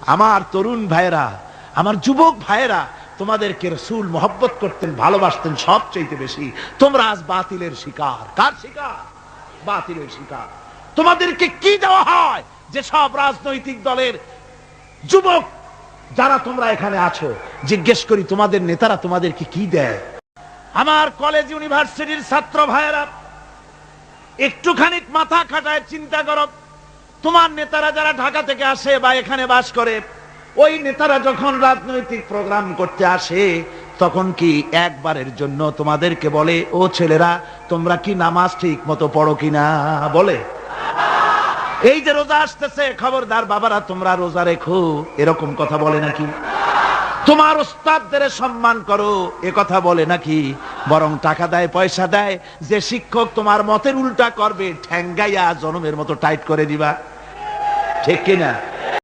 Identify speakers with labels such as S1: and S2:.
S1: আমার তরুণ ভাইয়েরা, আমার যুবক ভাইয়েরা, তোমাদেরকে রসুল মোহব্বত করতেন, ভালোবাসতেন সব চাইতে বেশি। তোমরা আজ বাতিলের শিকার। কার শিকার? বাতিলের শিকার। তোমাদেরকে কি দেওয়া হয়? যে সব রাজনৈতিক দলের যুবক যারা তোমরা এখানে আছো, জিজ্ঞেস করি, তোমাদের নেতারা তোমাদেরকে কি দেয়? আমার কলেজ ইউনিভার্সিটির ছাত্র ভাইয়েরা, একটুখানি মাথা খাটায় চিন্তা করো। তোমার নেতারা যারা ঢাকা থেকে আসে বা এখানে বাস করে, ওই নেতারা যখন রাজনৈতিক প্রোগ্রাম করতে আসে, তখন কি একবারের জন্য তোমাদেরকে বলে, ও ছেলেরা, তোমরা কি নামাজ ঠিক মতো পড়ো কিনা? বলে। এই যে রোজা আসতেছে, খবরদার বাবারা, তোমরা রোজা রেখো, এরকম কথা বলে নাকি? তোমার ওস্তাদদের সম্মান করো, এ কথা বলে নাকি? বরং টাকা দেয়, পয়সা দেয়। যে শিক্ষক তোমার মতের উল্টা করবে, ঠ্যাঙ্গাইয়া জনমের মতো টাইট করে দিবা। ঠিক কিনা?